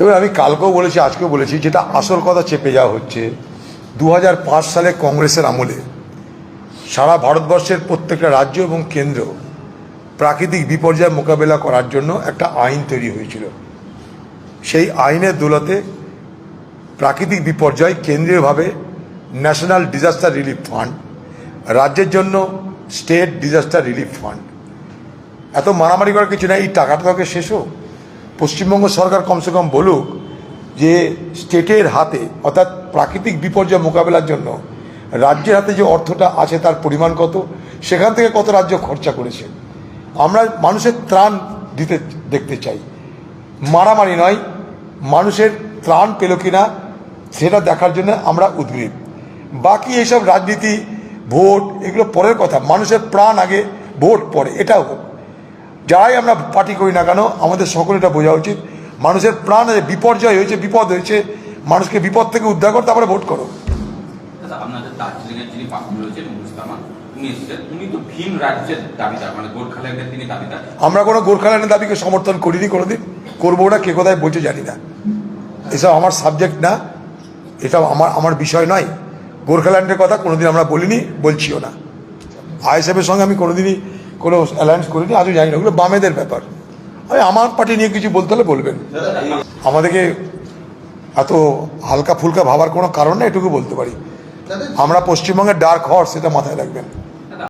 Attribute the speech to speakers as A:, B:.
A: এবার আমি কালকেও বলেছি, আজকেও বলেছি, যেটা আসল কথা চেপে যাওয়া হচ্ছে দু হাজার পাঁচ সালে কংগ্রেসের আমলে সারা ভারতবর্ষের প্রত্যেকটা রাজ্য এবং কেন্দ্র প্রাকৃতিক বিপর্যয় মোকাবেলা করার জন্য একটা আইন তৈরি হয়েছিল। সেই আইনের দৌলতে প্রাকৃতিক বিপর্যয় কেন্দ্রীয়ভাবে ন্যাশনাল ডিজাস্টার রিলিফ ফান্ড, রাজ্যের জন্য স্টেট ডিজাস্টার রিলিফ ফান্ড। এত মারামারি করার কিছু না এই টাকাটা তোকে শেষ হোক। পশ্চিমবঙ্গ সরকার কমসে কম বলুক যে স্টেটের হাতে, অর্থাৎ প্রাকৃতিক বিপর্যয় মোকাবেলার জন্য রাজ্যের হাতে যে অর্থটা আছে তার পরিমাণ কত, সেখান থেকে কত রাজ্য খরচা করেছে। আমরা মানুষের ত্রাণ দিতে, দেখতে চাই। মারামারি নয়, মানুষের ত্রাণ পেল কিনা, সেটা দেখার জন্য আমরা উদ্গ্রীব। বাকি এইসব রাজনীতি, ভোট, এগুলো পরের কথা। মানুষের প্রাণ আগে ভোট পরে এটাও হোক। যারাই আমরা পার্টি করি না কেন আমাদের সকলে এটা বোঝা উচিত। মানুষের প্রাণ বিপর্যয় হয়েছে বিপদ হয়েছে। মানুষকে বিপদ থেকে উদ্ধার করো তারপরে ভোট করো।
B: আপনাদের যিনি রয়েছেন মুস্তামা দাবিদার মানে
A: আমরা কোনো গোর্খাল্যান্ডের দাবিকে সমর্থন করিনি কোনোদিন। করব না কে কোথায় বলছে জানি না। এসব আমার সাবজেক্ট না এটা আমার আমার বিষয় নয়। গোর্খাল্যান্ডের কথা কোনোদিন আমরা বলিনি বলছিও না। আইএসএফের সঙ্গে আমি কোনোদিনই কোনো অ্যালায়েন্স করিনি আজও জানি না ওগুলো বামেদের ব্যাপার। আমি আমার পার্টি নিয়ে কিছু বলতে হলে বলবেন। আমাদেরকে এত হালকা ফুলকা ভাবার কোনো কারণ না এটুকু বলতে পারি। আমরা পশ্চিমবঙ্গের ডার্ক হর্স এটা মাথায় রাখবেন।